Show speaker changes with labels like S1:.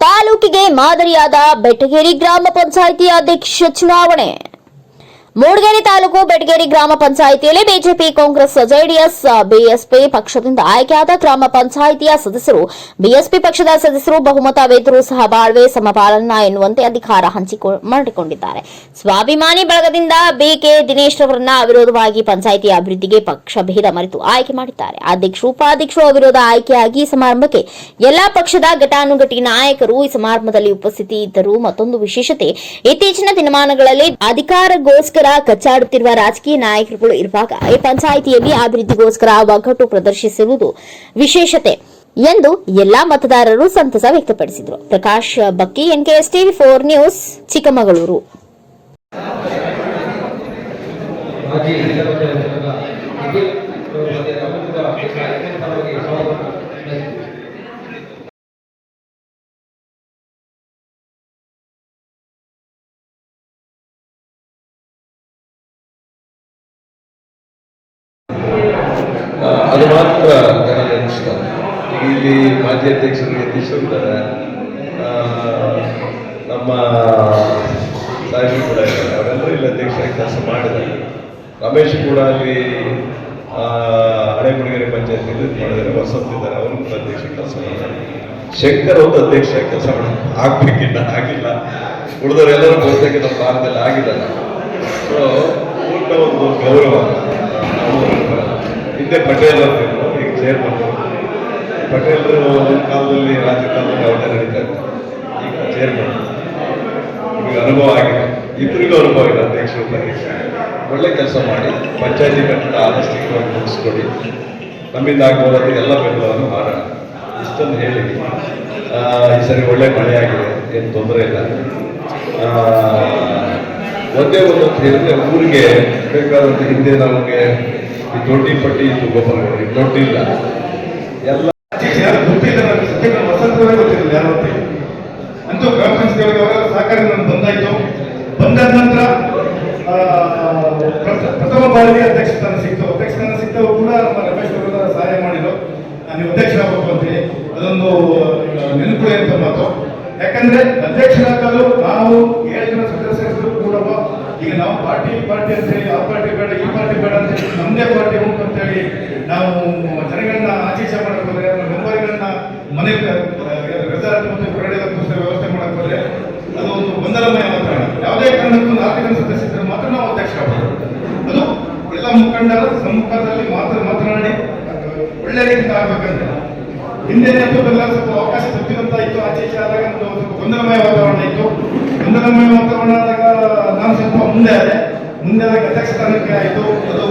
S1: ತಾಲೂಕಿಗೆ ಮಾದರಿಯಾದ ಬೆಟಗೇರಿ ಗ್ರಾಮ ಪಂಚಾಯಿತಿ ಅಧ್ಯಕ್ಷ ಚುನಾವಣೆ. ಮೂಡಿಗೆರೆ ತಾಲೂಕು ಬೆಟಗೇರಿ ಗ್ರಾಮ ಪಂಚಾಯಿತಿಯಲ್ಲಿ ಬಿಜೆಪಿ, ಕಾಂಗ್ರೆಸ್, ಜೆಡಿಎಸ್, ಬಿಎಸ್ಪಿ ಪಕ್ಷದಿಂದ ಆಯ್ಕೆಯಾದ ಗ್ರಾಮ ಪಂಚಾಯಿತಿಯ ಸದಸ್ಯರು, ಬಿಎಸ್ಪಿ ಪಕ್ಷದ ಸದಸ್ಯರು ಬಹುಮತವಿದ್ದರೂ ಸಹ ಬಾಳ್ವೆ ಸಮಪಾಲನ ಎನ್ನುವಂತೆ ಅಧಿಕಾರ ಹಂಚಿಕೊ, ಮಾಡಿಕೊಂಡಿದ್ದಾರೆ. ಸ್ವಾಭಿಮಾನಿ ಬಳಗದಿಂದ ಬಿಕೆ ದಿನೇಶ್ ರವರನ್ನ ಅವಿರೋಧವಾಗಿ ಪಂಚಾಯಿತಿ ಅಭಿವೃದ್ಧಿಗೆ ಪಕ್ಷ ಭೇದ ಮರೆತು ಆಯ್ಕೆ ಮಾಡಿದ್ದಾರೆ. ಅಧ್ಯಕ್ಷರು ಉಪಾಧ್ಯಕ್ಷರು ಅವಿರೋಧ ಆಯ್ಕೆಯಾಗಿ ಸಮಾರಂಭಕ್ಕೆ ಎಲ್ಲಾ ಪಕ್ಷದ ಘಟಾನುಘಟಿ ನಾಯಕರು ಈ ಸಮಾರಂಭದಲ್ಲಿ ಉಪಸ್ಥಿತಿ ಇದ್ದರು ಮತ್ತೊಂದು ವಿಶೇಷತೆ, ಇತ್ತೀಚಿನ ದಿನಮಾನಗಳಲ್ಲಿ ಅಧಿಕಾರಗೋಸ್ಕರ ಕಚ್ಚಾಡುತ್ತಿರುವ ರಾಜಕೀಯ ನಾಯಕರುಗಳು ಇರುವಾಗ ಈ ಪಂಚಾಯಿತಿಯಲ್ಲಿ ಅಭಿವೃದ್ಧಿಗೋಸ್ಕರ ಒಗ್ಗಟ್ಟು ಪ್ರದರ್ಶಿಸಿರುವುದು ವಿಶೇಷತೆ ಎಂದು ಎಲ್ಲಾ ಮತದಾರರು ಸಂತಸ ವ್ಯಕ್ತಪಡಿಸಿದರು. Prakash Bakki NKS TV four news, Chikkamagaluru.
S2: ಅದು ಮಾತ್ರ ಜನ ಇಲ್ಲಿ ಮಾಜಿ ಅಧ್ಯಕ್ಷರು ಇದ್ದಾರೆ ನಮ್ಮ ಸಾಹೇಬರು ಕೂಡ ಇದ್ದಾರೆ. ಅವರೆಲ್ಲರೂ ಇಲ್ಲಿ ಅಧ್ಯಕ್ಷರಾಗಿ ಕೆಲಸ ಮಾಡಿದ್ದಾರೆ. ರಮೇಶ್ ಕೂಡ ಅಲ್ಲಿ ಹಳೆ ಮುಡಿಗೆರೆ ಪಂಚಾಯತ್ ಮಾಡಿದ್ದಾರೆ. ವಸಂತ್ ಇದ್ದಾರೆ. ಅವರು ಕೂಡ ಅಧ್ಯಕ್ಷ ಕೆಲಸ ಮಾಡಿದ್ದಾರೆ. ಶಂಕರ್ ಒಂದು ಅಧ್ಯಕ್ಷ ಕೆಲಸ ಮಾಡಿ ಆಗ್ಬೇಕಿಲ್ಲ ಆಗಿಲ್ಲ. ಉಳಿದವರೆಲ್ಲರೂ ಬಹುತೇಕ ನಮ್ಮ ಭಾರತದಲ್ಲಿ ಆಗಿಲ್ಲ ಸೊ ಪೂರ್ಣ ಒಂದು ಗೌರವ. ಪಟೇಲ್ ಅವರು ಈಗ ಚೇರ್ಮನ್ ಪಟೇಲ್ ಒಂದು ಕಾಲದಲ್ಲಿ ರಾಜಕಾಲದಲ್ಲಿ ಅವರೇ ನಡೀತಾ ಈಗ ಚೇರ್ಮನ್ ಈಗ ಅನುಭವ ಆಗಿದೆ. ಇಬ್ಬರಿಗೂ ಅನುಭವ ಇದೆ ಅಧ್ಯಕ್ಷರು ಉಪಾಧ್ಯಕ್ಷ. ಒಳ್ಳೆ ಕೆಲಸ ಮಾಡಿ, ಪಂಚಾಯತಿ ಕಟ್ಟಡ ಆದಷ್ಟು ಮುಗಿಸ್ಕೊಡಿ. ನಮ್ಮಿಂದ ಆಗ್ಬೋದಾದ್ರೆ ಎಲ್ಲ ಬೆಂಬಲವನ್ನು ಮಾಡೋಣ ಇಷ್ಟೊಂದು ಹೇಳಿ. ಈ ಸರಿ ಒಳ್ಳೆ ಮಳೆ ಆಗಿದೆ, ಏನು ತೊಂದರೆ ಇಲ್ಲ. ಒಂದೇ ಒಂದು ಹೇಳಿದ್ರೆ ಊರಿಗೆ ಬೇಕಾದಂತ ಹಿಂದೆ ನಮಗೆ ಈ ದೊಡ್ಡಿ ಪಟ್ಟಿ ಇತ್ತು ದೊಡ್ಡಿ ಇಲ್ಲ ಎಲ್ಲ
S3: ಗೊತ್ತಿಲ್ಲ ಸದ್ಯಕ್ಕೆ ವಸಂತವೇ ಗೊತ್ತಿರಲಿಲ್ಲ ಯಾರು ಅಂತ ಗ್ರಾಮ ಪಂಚಾಯತ್ ಅವರ ಸಹಕಾರ ನನಗೆ ಬಂದಾಯ್ತು. ಬಂದಾದ ನಂತರ ಪ್ರಥಮ ಬಾರಿಗೆ ಅಧ್ಯಕ್ಷ ಸ್ಥಾನ ಸಿಕ್ತು. ಅಧ್ಯಕ್ಷ ಸ್ಥಾನ ಕೂಡ ನಮ್ಮ ರಮೇಶ್ ಅವರ ಸಹಾಯ ಮಾಡಿದ್ರು. ನಾನು ಅಧ್ಯಕ್ಷರಾಗಬೇಕು ಅಂತೇಳಿ. ಅದೊಂದು ನೆನಪು ಅಂತ ಮಾತು. ಯಾಕಂದ್ರೆ ಅಧ್ಯಕ್ಷರಾಗಲು ನಾವು ಏಳು ಜನ ಸದಸ್ಯರು ಕೂಡ ಈಗ ನಾವು ಪಾರ್ಟಿ ಪಾರ್ಟಿ ಅಂತ ಹೇಳಿ ಆ ಪಾರ್ಟಿ ಬೇಡ, ಈ ಪಾರ್ಟಿ ಬೇಡ ಅಂತ ಹೇಳಿ ನಮ್ಮದೇ ಪಾರ್ಟಿ ಉಂಟು ಅಂತ ಹೇಳಿ ನಾವು ಜನಗಳನ್ನ ಆಚೀಚೆ ಮಾಡಕ್ ಹೋದ್ರೆ ನಮ್ಮ ಮೆಂಬರ್ಗಳನ್ನ ಮನೆ ರೆಸಾರ್ಟ್ ಮತ್ತು ಕೊರಡಿದ ವ್ಯವಸ್ಥೆ ಮಾಡಕ್ ಹೋದ್ರೆ ಅದು ಒಂದು ಗೊಂದಲಮಯ ವಾತಾವರಣ. ಯಾವುದೇ ಕಾರಣಕ್ಕೂ ನಾಲ್ಕು ಜನ ಸದಸ್ಯರು ಮಾತ್ರ ನಾವು ಅಧ್ಯಕ್ಷ ಅದು ಎಲ್ಲ ಮುಖಂಡರ ಸಮ್ಮುಖದಲ್ಲಿ ಮಾತ್ರ ಮಾತನಾಡಿ, ಒಳ್ಳೆ ರೀತಿಯಿಂದ ಆಗ್ಬೇಕಂದ್ರೆ ಹಿಂದೆ ಎಲ್ಲ ಸ್ವಲ್ಪ ಅವಕಾಶ ಸಿಕ್ಕಿದಂತ ಇತ್ತು, ಆಚೆ ಈಚೆ ಆದಾಗ ಒಂದು ಸ್ವಲ್ಪ ಗೊಂದಲಮಯ ವಾತಾವರಣ ಇತ್ತು. ಗೊಂದಲಮಯ ವಾತಾವರಣ ಆದಾಗ ನಾನು ಸ್ವಲ್ಪ ಮುಂದೆ ಮುಂದೆ ಆದಾಗ ಅಧ್ಯಕ್ಷ ಸ್ಥಾನಕ್ಕೆ ಆಯಿತು. ಅದು